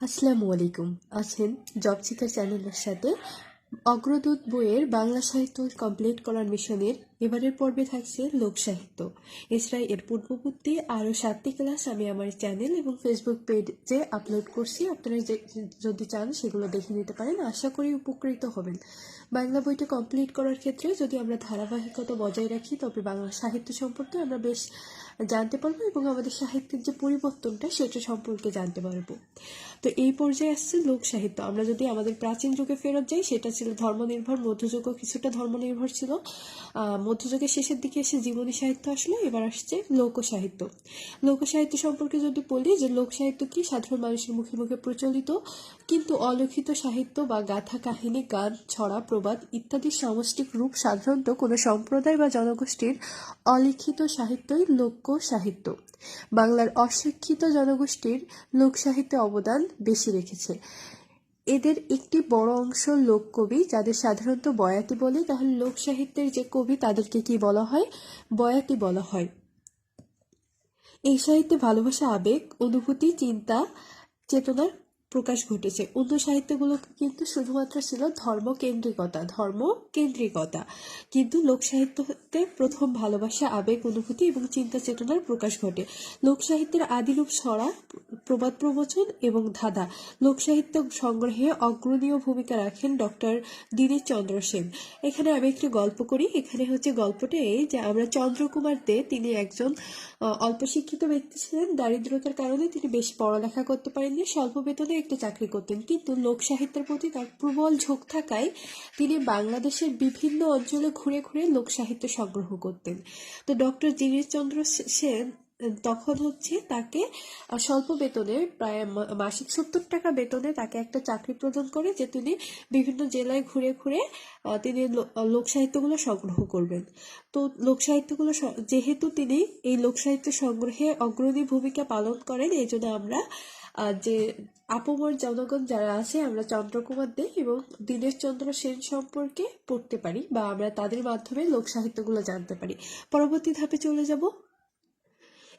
আসসালামু আলাইকুম। আছেন জব চ্যানেলের সাথে অগ্রদূত বইয়ের বাংলা সাহিত্য কমপ্লিট করার মিশনের এবারের পর্বে থাকছে লোক সাহিত্য। এছাড়া এর পূর্ববর্তী আরও সাতটি ক্লাস আমি আমার চ্যানেল এবং ফেসবুক পেজে আপলোড করছি। আপনারা যদি চান সেগুলো দেখে নিতে পারেন। আশা করি উপকৃত হবেন। বাংলা বইটা কমপ্লিট করার ক্ষেত্রে যদি আমরা ধারাবাহিকতা বজায় রাখি, তবে বাংলা সাহিত্য সম্পর্কে আমরা বেশ জানতে পারব এবং আমাদের সাহিত্যের যে পরিবর্তনটা সেটা সম্পর্কে জানতে পারব। তো এই পর্যায়ে আসছে লোক সাহিত্য। আমরা যদি আমাদের প্রাচীন যুগে ফেরত যাই, সেটা ছিল ধর্মনির্ভর, মধ্যযুগও কিছুটা ধর্মনির্ভর ছিল। মধ্যযুগের শেষের দিকে এসে জীবনী সাহিত্য আসলো, এবার আসছে লোকসাহিত্য লোকসাহিত্য সম্পর্কে যদি বলি যে লোকসাহিত্য কি, সাধারণ মানুষের মুখে মুখে প্রচলিত, কিন্তু অলিখিত সাহিত্য বা গাথা কাহিনী, গান, ছড়া, প্রবাদ ইত্যাদি সামষ্টিক রূপ সাধারণত কোনো সম্প্রদায় বা জনগোষ্ঠীর অলিখিত সাহিত্যই লোক সাহিত্য। বাংলার অশিক্ষিত জনগোষ্ঠীর লোক সাহিত্যে অবদান বেশি রেখেছে। এদের একটি বড় অংশ লোক কবি, যাদের সাধারণত বয়াতি বলে। তাহলে লোক সাহিত্যের যে কবি, তাদেরকে কি বলা হয়? বয়াতি বলা হয়। এই সাহিত্যে ভালোবাসা, আবেগ, অনুভূতি, চিন্তা, চেতনার প্রকাশ ঘটেছে। অন্য সাহিত্যগুলো কিন্তু শুধুমাত্র ছিল ধর্মকেন্দ্রিকতা ধর্ম কেন্দ্রিকতা কিন্তু লোক সাহিত্যতে প্রথম ভালোবাসা, আবেগ, অনুভূতি এবং চিন্তা চেতনার প্রকাশ ঘটে। লোক সাহিত্যের আদিরূপ ছড়া প্রবাদ প্রবচন এবং ধাঁধা। লোক সাহিত্য সংগ্রহে অগ্রণীয় ভূমিকা রাখেন ডক্টর দীনেশ চন্দ্র সেন। এখানে আমি একটু গল্প করি। এখানে হচ্ছে গল্পটা এই যে আমরা চন্দ্রকুমার দে, তিনি একজন অল্প শিক্ষিত ব্যক্তি ছিলেন। দারিদ্রতার কারণে তিনি বেশি পড়ালেখা করতে পারেননি, স্বল্প বেতনে একটা চাকরি করতেন। কিন্তু লোক সাহিত্যের প্রতি তার প্রবল ঝোঁক থাকায় তিনি বাংলাদেশের বিভিন্ন অঞ্চলে ঘুরে ঘুরে লোক সাহিত্য সংগ্রহ করতেন। তো ডক্টর দীনেশ চন্দ্র সেন তখন হচ্ছে তাকে স্বল্প বেতনে প্রায় মাসিক সত্তর টাকা বেতনে তাকে একটা চাকরি প্রদান করে যে তিনি বিভিন্ন জেলায় ঘুরে ঘুরে তিনি লো- আহ, লোক সাহিত্যগুলো সংগ্রহ করবেন। তো লোক সাহিত্যগুলো যেহেতু তিনি এই লোক সাহিত্য সংগ্রহে অগ্রণী ভূমিকা পালন করেন এই জন্য আমরা যে আপমর জনগণ যারা আছে আমরা চন্দ্রকুমার দে এবং দীনেশ চন্দ্র সেন সম্পর্কে পড়তে পারি বা আমরা তাদের মাধ্যমে লোক সাহিত্যগুলো জানতে পারি। পরবর্তী ধাপে চলে যাব।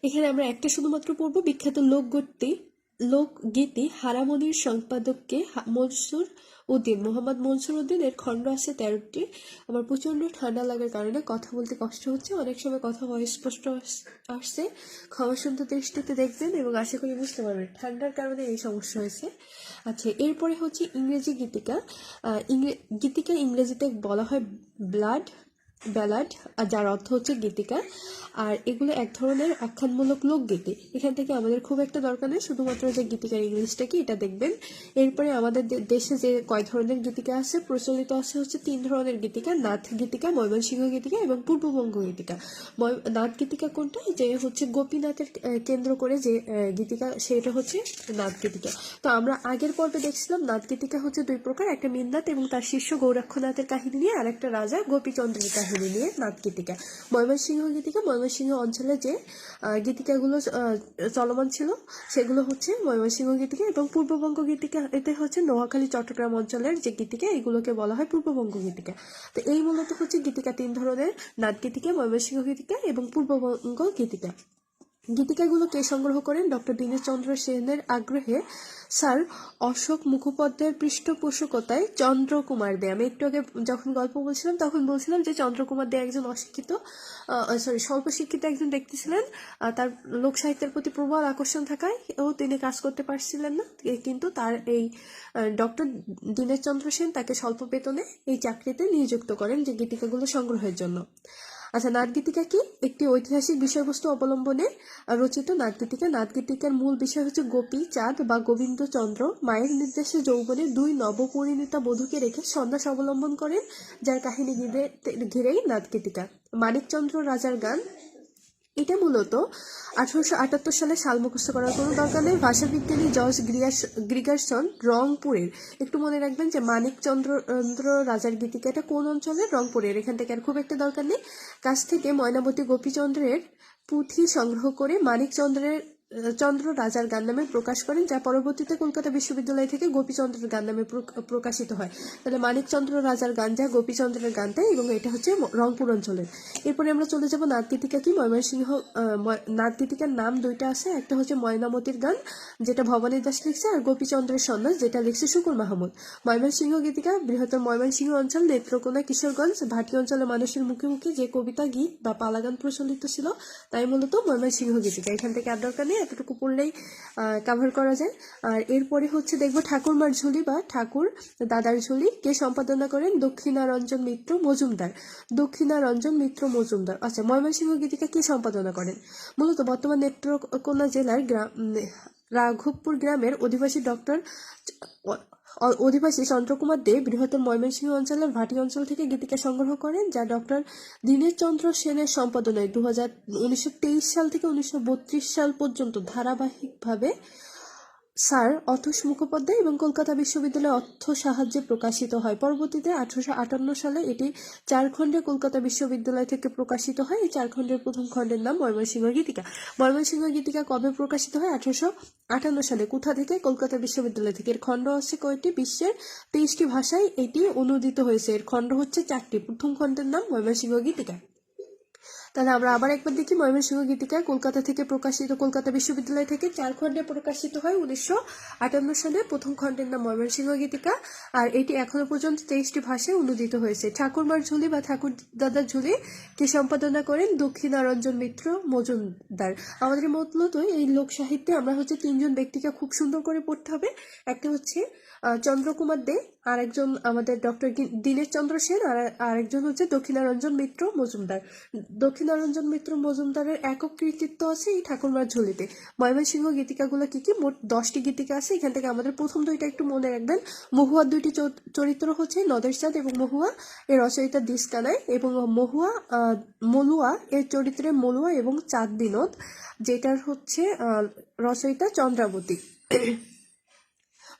এখানে আমরা একটা শুধুমাত্র পড়ব বিখ্যাত লোকগীতি লোকগীতি হারামনির সম্পাদককে মনসুর উদ্দিন, মোহাম্মদ মনসুর উদ্দিনের খণ্ড আছে তেরোটি। আমার প্রচণ্ড ঠান্ডা লাগার কারণে কথা বলতে কষ্ট হচ্ছে। অনেক সময় কথা স্পষ্ট আসছে। ক্ষমা সুন্দর দৃষ্টিতে দেখবেন এবং আশা করি বুঝতে পারবেন। ঠান্ডার কারণে এই সমস্যা হয়েছে। আচ্ছা এরপরে হচ্ছে ইংরেজি গীতিকা। গীতিকা ইংরেজিতে বলা হয় ব্লাড। ব্যালাড যার অর্থ হচ্ছে গীতিকা। আর এগুলো এক ধরনের আখ্যানমূলক লোকগীতি। এখান থেকে আমাদের খুব একটা দরকার নেই, শুধুমাত্র যে গীতিকার ইংলিশটা কি, এটা দেখবেন। এরপরে আমাদের দেশে যে কয় ধরনের গীতিকা আছে প্রচলিত আছে হচ্ছে তিন ধরনের গীতিকা, নাথ গীতিকা, ময়মনসিংহ গীতিকা এবং পূর্ববঙ্গ গীতিকা। নাথ গীতিকা কোনটা? যে হচ্ছে গোপীনাথের কেন্দ্র করে যে গীতিকা, সেটা হচ্ছে নাথ গীতিকা। তো আমরা আগের পর্বে দেখছিলাম, নাথ গীতিকা হচ্ছে দুই প্রকার, একটা মিন্নাথ এবং তার শিষ্য গৌরাক্ষনাথের কাহিনী নিয়ে আর একটা রাজা গোপীচন্দ্রের কাহিনী। নিয়ে নাট গীতিকা ময়মনসিংহ গীতিকা। ময়মনসিংহ অঞ্চলে যে গীতিকাগুলো চলমান ছিল, সেগুলো হচ্ছে ময়মনসিংহ গীতিকা এবং পূর্ববঙ্গ গীতিকা। এতে হচ্ছে নোয়াখালী, চট্টগ্রাম অঞ্চলের যে গীতিকা, এগুলোকে বলা হয় পূর্ববঙ্গ গীতিকা। তো এই মূলত হচ্ছে গীতিকা তিন ধরনের নাট গীতিকা ময়মনসিংহ গীতিকা এবং পূর্ববঙ্গ গীতিকা। গীতিকাগুলো কে সংগ্রহ করেন ডক্টর দীনেশ চন্দ্র সেনের আগ্রহে স্যার অশোক মুখোপাধ্যায়ের পৃষ্ঠপোষকতায় চন্দ্রকুমার দে। আমি একটু আগে যখন গল্প বলছিলাম, তখন বলছিলাম যে চন্দ্রকুমার দে একজন অশিক্ষিত সরি স্বল্প শিক্ষিত একজন ব্যক্তি ছিলেন তার লোক সাহিত্যের প্রতি প্রবল আকর্ষণ থাকায় ও তিনি কাজ করতে পারছিলেন না। কিন্তু তার এই ডক্টর দীনেশ চন্দ্র সেন তাকে স্বল্প বেতনে এই চাকরিতে নিযুক্ত করেন যে গীতিকাগুলো সংগ্রহের জন্য। আচ্ছা নাটগীতিকা কি? একটি ঐতিহাসিক বিষয়বস্তু অবলম্বনে রচিত নাটগীতিকা নাটগীতিকার মূল বিষয় হচ্ছে গোপী, চাঁদ বা গোবিন্দচন্দ্র। মায়ের নির্দেশে যৌবনে দুই নবপরিণীতা বধূকে রেখে সন্ন্যাস অবলম্বন করেন, যার কাহিনী ঘিরে ঘিরেই নাটগীতিকা মানিকচন্দ্র রাজার গান এটা মূলত আঠারোশো আটাত্তর সালে সাল মুখস্থ করার কোনো দরকার নেই। ভাষাবিজ্ঞানী জর্জ গ্রিগারসন রংপুরের। একটু মনে রাখবেন যে মানিকচন্দ্র চন্দ্র রাজার গীতিকা এটা কোন অঞ্চলের? রংপুরের। এখান থেকে আর খুব একটা দরকার নেই। কাছ থেকে ময়নাবতী গোপীচন্দ্রের পুঁথি সংগ্রহ করে মানিকচন্দ্রের চন্দ্র রাজার গান নামে প্রকাশ করেন, যা পরবর্তীতে কলকাতা বিশ্ববিদ্যালয় থেকে গোপীচন্দ্রের গান নামে প্রক- প্রকাশিত হয়। তাহলে মানিকচন্দ্র রাজার গান যা গোপীচন্দ্রের গানটা এবং এটা হচ্ছে রংপুর অঞ্চলের। এরপরে আমরা চলে যাব নাদগীতিকা কি? ময়মনসিংহ নাদগীতিকার নাম দুইটা আছে, একটা হচ্ছে ময়নামতির গান, যেটা ভবানী দাস লিখছে, আর গোপীচন্দ্রের সন্ন্যাস, যেটা লিখছে শুকুর মাহমুদ। ময়মনসিংহ গীতিকা বৃহত্তর ময়মনসিংহ অঞ্চল, নেত্রকোনা, কিশোরগঞ্জ, ভাটি অঞ্চলের মানুষের মুখে মুখে যে কবিতা, গীত বা পালাগান প্রচলিত ছিল, তাই মূলত ময়মনসিংহ গীতিকা। এখান থেকে আর দরকার নেই এতটুকু পড়লেই কাভার করা যায়। আর এরপরে হচ্ছে দেখব ঠাকুরমার ঝুলি বা ঠাকুর দাদার ঝুলি। কে সম্পাদনা করেন? দক্ষিণারঞ্জন মিত্র মজুমদার। দক্ষিণারঞ্জন মিত্র মজুমদার। আচ্ছা ময়মনসিংহ গীতিকা কে সম্পাদনা করেন? মূলত বর্তমান নেত্রকোনা জেলার গ্রাম রাঘবপুর গ্রামের অধিবাসী ডক্টর অধিবাসী চন্দ্রকুমার দে বৃহত্তর ময়মনসিংহ অঞ্চলের ভাটি অঞ্চল থেকে গীতিকা সংগ্রহ করেন, যা ডক্টর দীনেশ চন্দ্র সেনের সম্পাদনায় দু সাল থেকে উনিশশো বত্রিশ সাল পর্যন্ত ধারাবাহিকভাবে স্যার, অথস মুখোপাধ্যায় এবং কলকাতা বিশ্ববিদ্যালয়ে অর্থ সাহায্যে প্রকাশিত হয়। পরবর্তীতে আঠারোশো আটান্ন সালে এটি চারখণ্ডে কলকাতা বিশ্ববিদ্যালয় থেকে প্রকাশিত হয়। এই চারখণ্ডের প্রথম খণ্ডের নাম ময়মনসিংহ গীতিকা। ময়মনসিংহ গীতিকা কবে প্রকাশিত হয়? আঠারোশো আটান্ন সালে কোথা থেকে? কলকাতা বিশ্ববিদ্যালয় থেকে। এর খণ্ড আছে কয়েকটি বিশ্বের তেইশটি ভাষায় এটি অনুদিত হয়েছে। এর খণ্ড হচ্ছে চারটি। প্রথম খণ্ডের নাম ময়মনসিংহ গীতিকা। তাহলে আমরা আবার একবার দেখি ময়মনসিংহ গীতিকা কলকাতা থেকে প্রকাশিত, কলকাতা বিশ্ববিদ্যালয় থেকে চার খণ্ডে প্রকাশিত হয় উনিশশো আটান্ন সালে। প্রথম খণ্ডের নাম ময়মনসিংহ গীতিকা। আর এটি এখনও পর্যন্ত তেইশটি ভাষায় অনুদিত হয়েছে। ঠাকুরমার ঝুলি বা ঠাকুর দাদার ঝুলি কে সম্পাদনা করেন দক্ষিণারঞ্জন মিত্র মজুমদার। আমাদের মূলত এই লোক সাহিত্যে আমরা হচ্ছে তিনজন ব্যক্তিকে খুব সুন্দর করে পড়তে হবে। একটা হচ্ছে চন্দ্রকুমার দে আর একজন আমাদের ডক্টর দীনেশ চন্দ্র সেন, আর আরেকজন হচ্ছে দক্ষিণারঞ্জন মিত্র মজুমদার। দক্ষিণারঞ্জন মিত্র মজুমদারের একক কৃতিত্ব আছে এই ঠাকুরমার ঝুলিতে। ময়মনসিংহ গীতিকাগুলো কি কি? মোট দশটি গীতিকা আছে। এখান থেকে আমাদের প্রথম দুইটা একটু মনে রাখবেন। মহুয়ার দুইটি চরিত্র হচ্ছে নদের চাঁদ এবং মহুয়া। এর রচয়িতা দিসকানায় এবং মহুয়া মলুয়া এর চরিত্রে মলুয়া এবং চাঁদ বিনোদ যেটার হচ্ছে রচয়িতা চন্দ্রাবতী।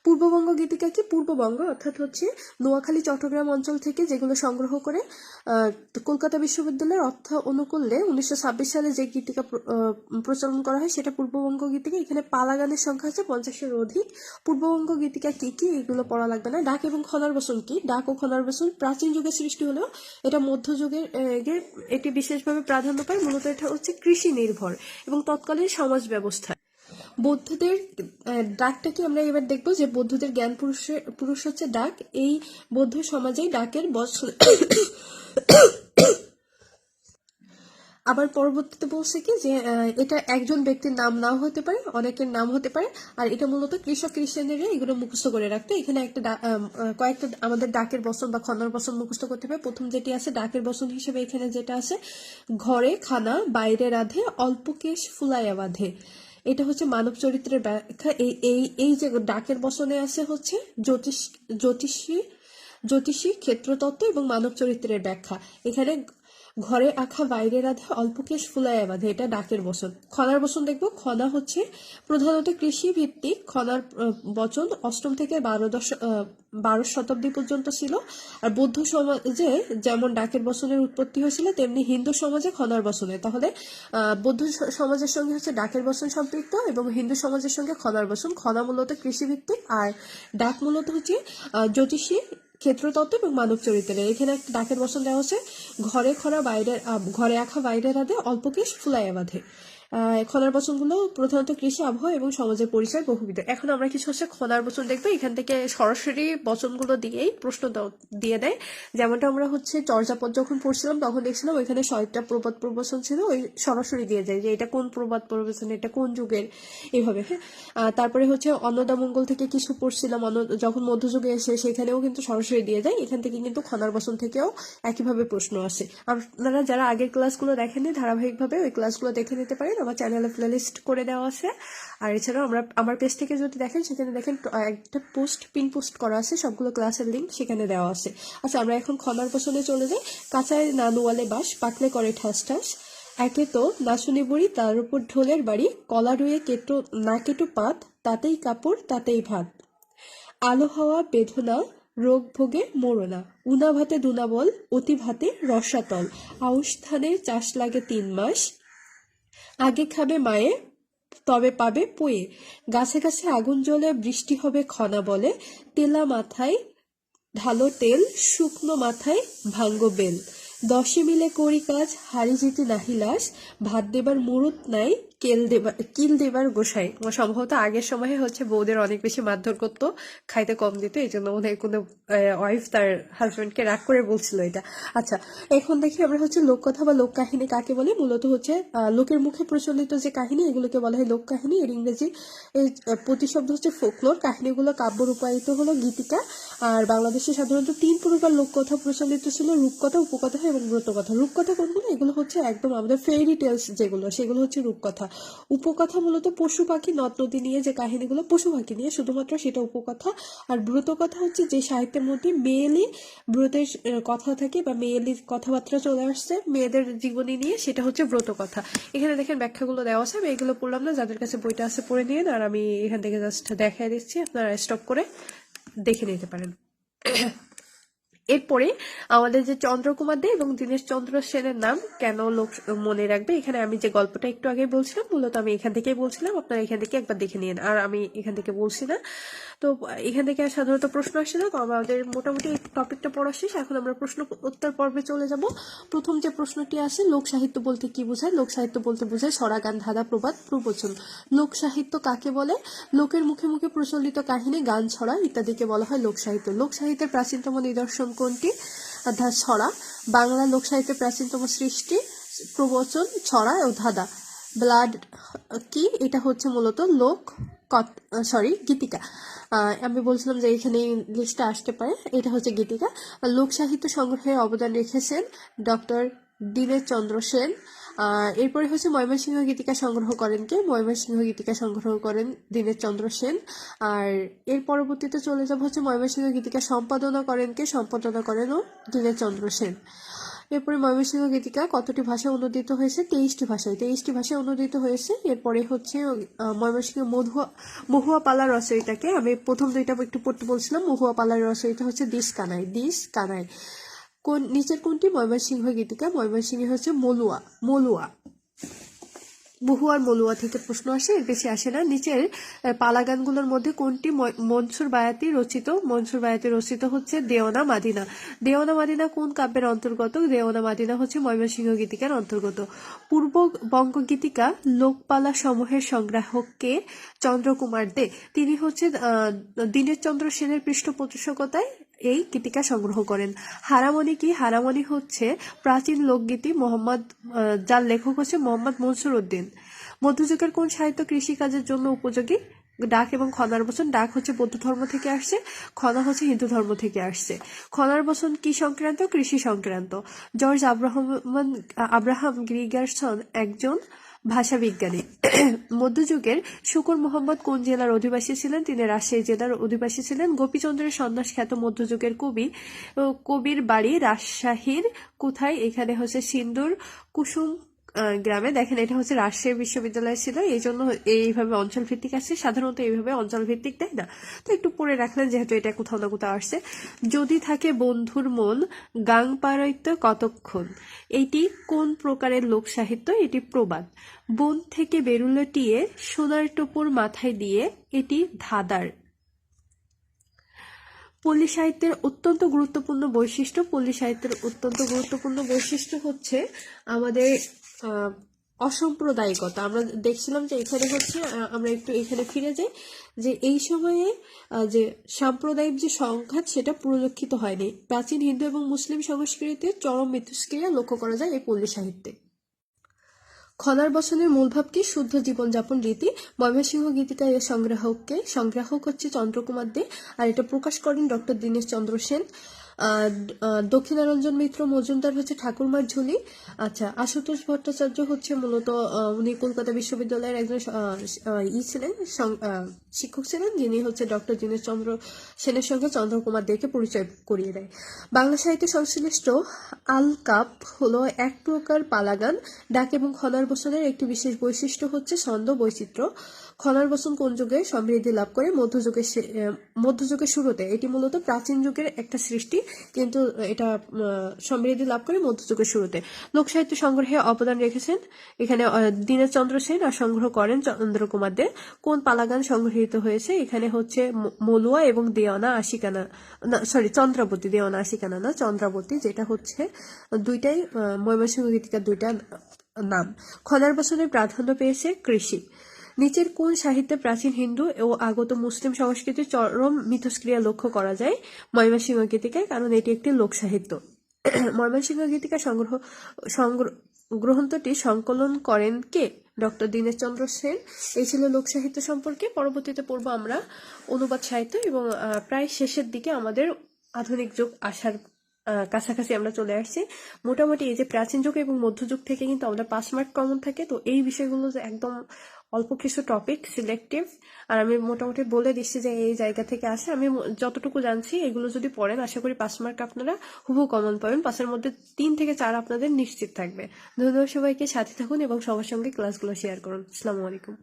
পূর্ববঙ্গ গীতিকা কি? পূর্ববঙ্গ, অর্থাৎ হচ্ছে নোয়াখালী, চট্টগ্রাম অঞ্চল থেকে যেগুলো সংগ্রহ করে কলকাতা বিশ্ববিদ্যালয়ের অর্থ অনুকূল্যে উনিশশো সালে যে গীতিকা প্রচলন করা হয় সেটা পূর্ববঙ্গ গীতিকা। এখানে পালা গানের সংখ্যা আছে পঞ্চাশের অধিক। পূর্ববঙ্গ গীতিকা কি কি? এগুলো পড়া লাগবে না। ডাক এবং খনার বসন কি? ডাক ও খনার বসন প্রাচীন যুগে সৃষ্টি হলেও এটা মধ্যযুগের এটি বিশেষভাবে প্রাধান্য পায়। মূলত এটা হচ্ছে কৃষি নির্ভর এবং তৎকালীন সমাজ ব্যবস্থা। বৌদ্ধদের আহ, ডাকটা কি আমরা এবার দেখব যে বৌদ্ধদের জ্ঞান পুরুষের পুরুষ হচ্ছে ডাক। এই বৌদ্ধ সমাজেই ডাকের বছর আবার পরবর্তীতে বলছে কি যে এটা একজন ব্যক্তির নাম নাও হতে পারে অনেকের নাম হতে পারে আর এটা মূলত কৃষক খ্রিস্টানেরা এগুলো মুখস্থ করে রাখতে। এখানে একটা কয়েকটা আমাদের ডাকের বসন বা খনার বসন মুখস্থ করতে হবে প্রথম যেটি আছে ডাকের বসন হিসেবে এখানে যেটা আছে ঘরে খানা বাইরে রাধে অল্প কেশ ফুলাইয়া বাঁধে। এটা হচ্ছে মানব চরিত্রের ব্যাখ্যা। এই এই এই যে ডাকের বসনে আছে হচ্ছে জ্যোতিষ, জ্যোতিষী জ্যোতিষী ক্ষেত্রতত্ত্ব এবং মানব চরিত্রের ব্যাখ্যা। এখানে ঘরে আঁকা বাইরে রাধে অল্প কেশ ফুলাইয়া বাঁধে, এটা ডাকের বসন খনার বসন দেখব? খনা হচ্ছে প্রধানত কৃষি ভিত্তিক খনার বচন অষ্টম থেকে বারো দশ বারো শতাব্দী পর্যন্ত ছিল। আর বৌদ্ধ সমাজে যেমন ডাকের বসনের উৎপত্তি হয়েছিল, তেমনি হিন্দু সমাজে খনার বসনের তাহলে বৌদ্ধ সমাজের সঙ্গে হচ্ছে ডাকের বসন সম্পৃক্ত এবং হিন্দু সমাজের সঙ্গে খনার বসন খনা মূলত কৃষিভিত্তিক আর ডাক মূলত হচ্ছে জ্যোতিষী ক্ষেত্রতত্ত্ব এবং মানব চরিত্রের। এখানে একটা ডাকের বসন দেওয়া হচ্ছে ঘরে খরা বাইরের ঘরে আখা বাইরের অল্প কিছু ফুলাইয়া বাঁধে। খনার বচনগুলো প্রধানত কৃষি আবহাওয়া এবং সমাজের পরিচয় বহুবিধ। এখন আমরা কিছু হচ্ছে খনার বচন দেখব। এখান থেকে সরাসরি বচনগুলো দিয়েই প্রশ্ন দিয়ে দেয়। যেমনটা আমরা হচ্ছে চর্যাপদ যখন পড়ছিলাম, তখন দেখছিলাম ওইখানে ছয়টা প্রবাদ প্রবচন ছিল, ওই সরাসরি দিয়ে যায় যে এটা কোন প্রবাদ প্রবচন, এটা কোন যুগের, এইভাবে হ্যাঁ? তারপরে হচ্ছে অন্নদামঙ্গল থেকে কিছু পড়ছিলাম অন্য যখন মধ্যযুগে এসে সেখানেও কিন্তু সরাসরি দিয়ে যায়। এখান থেকে কিন্তু খনার বসন থেকেও একইভাবে প্রশ্ন আসে। আপনারা যারা আগের ক্লাসগুলো দেখেননি, ধারাবাহিকভাবে ওই ক্লাসগুলো দেখে নিতে পারেন। আমার চ্যানেলে প্লেলিস্ট করে দেওয়া আছে। আর এছাড়াও আমরা, আমার পেজ থেকে যদি দেখেন, সেখানে দেখেন একটা পোস্ট পিন পোস্ট করা আছে, সবগুলো ক্লাসের লিঙ্ক সেখানে দেওয়া আছে। আচ্ছা আমরা এখন খনার বসনে চলে যাই। কাঁচায় নানুয়ালে বাস পাকলে করে ঠাস ঠাস। একে তো নাচুনি বুড়ি, তার উপর ঢোলের বাড়ি, কলা রুয়ে কেটো, না কেটো পাত, তাতেই কাপড়, তাতেই ভাত। আলো হাওয়া, বেদনা, রোগ ভোগে, মোরনা। উনা ভাতে দুনা বল, অতি ভাতে রসাতল আউশ ধানের চাষ লাগে তিন মাস আগে খাবে মায়ে, তবে পাবে পুয়ে। গাছে গাছে আগুন জ্বলে বৃষ্টি হবে খনা বলে। তেলা মাথায় ঢালো তেল, শুকনো মাথায় ভাঙ্গ বেল। দশে মিলে করি কাজ, হারি জিতে নাহিলাস ভাত দেবার মুরুত নাই কেল দেবার কিল দেবার গোসাই। সম্ভবত আগের সময়ে হচ্ছে বউদের অনেক বেশি মারধর করতো, খাইতে কম দিত, এই জন্য মনে হয় কোনো ওয়াইফ তার হাজবেন্ডকে রাগ করে বলছিল এটা। আচ্ছা এখন দেখি আমরা হচ্ছে লোককথা বা লোক কাহিনী কাকে বলে? মূলত হচ্ছে লোকের মুখে প্রচলিত যে কাহিনী, এগুলোকে বলা হয় লোক কাহিনী। এর ইংরেজি প্রতিশব্দ হচ্ছে ফোকলোর কাহিনীগুলো কাব্য রূপায়িত হলো গীতিকা। আর বাংলাদেশে সাধারণত তিন প্রকার লোককথা প্রচলিত ছিল, রূপকথা, উপকথা এবং ব্রতকথা। রূপকথা কোনগুলো? এগুলো হচ্ছে একদম আমাদের ফেরি টেলস যেগুলো, সেগুলো হচ্ছে রূপকথা। উপকথা মূলত পশু পাখি নদ নদী নিয়ে যে কাহিনীগুলো, পশু পাখি নিয়ে শুধুমাত্র সেটা উপকথা। আর ব্রত কথা হচ্ছে যে সাহিত্যের মধ্যে মেয়েলি ব্রতের কথা থাকে বা মেয়েলি কথাবার্তা চলে আসছে, মেয়েদের জীবনী নিয়ে সেটা হচ্ছে ব্রত কথা। এখানে দেখেন ব্যাখ্যাগুলো দেওয়া আছে, আমি এগুলো পড়লাম না, যাদের কাছে বইটা আছে পড়ে নিন, আর আমি এখান থেকে জাস্ট দেখাই দিচ্ছি, আপনারা স্টপ করে দেখে নিতে পারেন। এরপরে আমাদের যে চন্দ্রকুমার দে এবং দীনেশ চন্দ্র সেনের নাম কেন লোক মনে রাখবে, এখানে আমি যে গল্পটা একটু আগে বলছিলাম, মূলত আমি এখান থেকেই বলছিলাম, আপনারা এখান থেকে একবার দেখে নিন, আর আমি এখান থেকে বলছি না। তো এখান থেকে আর সাধারণত প্রশ্ন আসে না, তো আমাদের মোটামুটি টপিকটা পড়া শেষ, এখন আমরা প্রশ্ন উত্তর পর্বে চলে যাব। প্রথম যে প্রশ্নটি আছে লোক সাহিত্য বলতে কি বোঝায়? লোক সাহিত্য বলতে বোঝায় সরাগান, ধাঁধা, প্রবাদ, প্রবচন। লোক সাহিত্য কাকে বলে? লোকের মুখে মুখে প্রচলিত কাহিনী, গান, ছড়া ইত্যাদিকে বলা হয় লোক সাহিত্য। লোক সাহিত্যের প্রাচীনতম নিদর্শন কোনটি অর্থাৎ ছড়া, বাংলা লোক সাহিত্যের প্রাচীনতম সৃষ্টি, প্রবচন, ছড়া ও ধাঁধা। ব্লাড কি? এটা হচ্ছে মূলত লোক সরি, গীতিকা। আমি বলছিলাম যে এখানে লিস্টটা আসতে পারে, এটা হচ্ছে গীতিকা। লোক সাহিত্য সংগ্রহে অবদান রেখেছেন ডক্টর দীনেশ চন্দ্র সেন। এরপরে হচ্ছে ময়মনসিংহ গীতিকা সংগ্রহ করেন কে? ময়মনসিংহ গীতিকা সংগ্রহ করেন দীনেশ চন্দ্র সেন। আর এর পরবর্তীতে চলে যাব হচ্ছে ময়মনসিংহ গীতিকা সম্পাদনা করেন কে? সম্পাদনা করেনও দীনেশ চন্দ্র সেন। এরপরে ময়মনসিংহ গীতিকা কতটি ভাষায় অনুদিত হয়েছে? তেইশটি ভাষায়। তেইশটি ভাষায় অনুদিত হয়েছে। এরপরে হচ্ছে ময়মনসিংহ মধুয়া মহুয়া পালার রচয়িতাকে আমি প্রথম দুইটা একটু পড়তে বলছিলাম। মহুয়া পালার রচয়িতা হচ্ছে দিস কানাই দিস কানাই কোন নিচের কোনটি? ময়মনসিংহ গীতিকা। ময়মনসিংহ হচ্ছে মলুয়া মলুয়া। বহু আর মলুয়া থেকে প্রশ্ন আসে এর বেশি আসে না। নিচের পালা গানগুলোর মধ্যে কোনটি মনসুর বায়াতি রচিত? মনসুর বায়াতি রচিত হচ্ছে দেওনা মাদিনা। দেওনা মাদিনা কোন কাব্যের অন্তর্গত? দেওনা মাদিনা হচ্ছে ময়মনসিংহ গীতিকার অন্তর্গত। পূর্ব বঙ্গ গীতিকা লোকপালা সমূহের সংগ্রাহককে চন্দ্রকুমার দে। তিনি হচ্ছে আহ, দীনেশ চন্দ্র সেনের পৃষ্ঠপোষকতায় এই গীতিকা সংগ্রহ করেন। হারামণি কি? হারামণি হচ্ছে প্রাচীন লোকগীতি মোহাম্মদ যার লেখক হচ্ছে মোহাম্মদ মনসুর উদ্দিন মধ্যযুগের কোন সাহিত্য কৃষিকাজের জন্য উপযোগী? ডাক এবং খনার বচন। ডাক হচ্ছে বৌদ্ধ ধর্ম থেকে আসছে, খনা হচ্ছে হিন্দু ধর্ম থেকে আসছে। খনার বচন কি সংক্রান্ত? কৃষি সংক্রান্ত। জর্জ আব্রাহাম আব্রাহাম গ্রিগারসন একজন ভাষাবিজ্ঞানী। মধ্যযুগের শুকুর মোহাম্মদ কোন জেলার অধিবাসী ছিলেন? তিনি রাজশাহী জেলার অধিবাসী ছিলেন। গোপীচন্দ্রের সন্ন্যাস খ্যাত মধ্যযুগের কবি কবির বাড়ি রাজশাহীর। কোথায়? এখানে হচ্ছে সিন্দুর, কুসুম গ্রামে দেখেন, এটা হচ্ছে রাজশাহী বিশ্ববিদ্যালয় ছিল এই জন্য এইভাবে অঞ্চল ভিত্তিক আসছে সাধারণত এইভাবে অঞ্চল ভিত্তিক তাই না? তো একটু পড়ে রাখলেন, যেহেতু এটা কোথাও না কোথাও আসছে। যদি থাকে বন্ধুর মন গাং পারৈত্য কতক্ষণ? এটি কোন প্রকারের লোক সাহিত্য? এটি প্রবাদ। বন থেকে বেরুলো টিয়ে সোনার টোপর মাথায় দিয়ে এটি ধাঁধার। পল্লী সাহিত্যের অত্যন্ত গুরুত্বপূর্ণ বৈশিষ্ট্য, পল্লী সাহিত্যের অত্যন্ত গুরুত্বপূর্ণ বৈশিষ্ট্য হচ্ছে আমাদের অসাম্প্রদায়িকতা। আমরা দেখছিলাম যে এখানে হচ্ছে আমরা একটু এখানে ফিরে যাই, যে এই সময়ে যে সাম্প্রদায়িক যে সংঘাত, সেটা পরিলক্ষিত হয়নি। প্রাচীন হিন্দু এবং মুসলিম সংস্কৃতিতে চরম মিথস্ক্রিয়া লক্ষ্য করা যায় এই পল্লী সাহিত্যে। খনার বসনের মূল ভাব কি? শুদ্ধ জীবনযাপন রীতি। ময়মনসিংহ গীতিকা এর সংগ্রাহককে, সংগ্রাহক হচ্ছে চন্দ্রকুমার দে, আর এটা প্রকাশ করেন ডক্টর দীনেশ চন্দ্র সেন। দক্ষিণারঞ্জন মিত্র মজুমদার হচ্ছে ঠাকুরমার ঝুলি। আচ্ছা আশুতোষ ভট্টাচার্য হচ্ছে মূলত উনি কলকাতা বিশ্ববিদ্যালয়ের একজন ই ছিলেন শিক্ষক ছিলেন, যিনি হচ্ছে ডক্টর দীনেশ চন্দ্র সেনের সঙ্গে চন্দ্রকুমার দেকে পরিচয় করিয়ে দেয়। বাংলা সাহিত্যে সংশ্লিষ্ট আল কাপ হলো এক প্রকার পালাগান, ডাক এবং খনার বসনের একটি বিশেষ বৈশিষ্ট্য হচ্ছে ছন্দ বৈচিত্র্য। খনার বসন কোন যুগে সমৃদ্ধি লাভ করে? মধ্যযুগের মধ্যযুগের শুরুতে। এটি মূলত প্রাচীন যুগের একটা সৃষ্টি, কিন্তু এটা সমৃদ্ধি লাভ করে মধ্যযুগের শুরুতে। লোকসাহিত্য সংগ্রহে অবদান রেখেছেন। এখানে দীনেশচন্দ্র সেন আর সংগ্রহ করেন চন্দ্রকুমার দে কোন পালাগান সংগৃহীত হয়েছে? এখানে হচ্ছে মলুয়া এবং দেওয়ানা আশিকানা, না সরি চন্দ্রাবতী, দেওয়ানা আশিকানা না, চন্দ্রাবতী, যেটা হচ্ছে দুইটাই ময়মনসিংহ গীতিকার দুইটা নাম। খনার বসনের প্রাধান্য পেয়েছে কৃষি। নিচের কোন সাহিত্যে প্রাচীন হিন্দু ও আগত মুসলিম সংস্কৃতির চরম মিথস্ক্রিয়া লক্ষ্য করা যায়? ময়মনসিংহ গীতিকায়, কারণ এটি একটি লোক সাহিত্য ময়মনসিংহ গীতিকা সংগ্রহ গ্রন্থটি সংকলন করেন কে? ডক্টর দীনেশচন্দ্র সেন। এই ছিল লোক সাহিত্য সম্পর্কে। পরবর্তীতে পড়ব আমরা অনুবাদ সাহিত্য এবং প্রায় শেষের দিকে আমাদের আধুনিক যুগ আসার কাছাকাছি আমরা চলে আসছি। মোটামুটি এই যে প্রাচীন যুগ এবং মধ্যযুগ থেকে কিন্তু আমাদের পাঁচ মার্ক কমন থাকে, তো এই বিষয়গুলো একদম অল্প কিছু টপিক সিলেক্টিভ আর আমি মোটামুটি বলে দিচ্ছি যে এই জায়গা থেকে আসে। আমি যতটুকু জানছি, এগুলো যদি পড়েন, আশা করি পাঁচ মার্ক আপনারা হুবু কমন পাবেন। পাঁচের মধ্যে তিন থেকে চার আপনাদের নিশ্চিত থাকবে। ধন্যবাদ সবাইকে, সাথে থাকুন এবং সবার সঙ্গে ক্লাসগুলো শেয়ার করুন। আসসালামু আলাইকুম।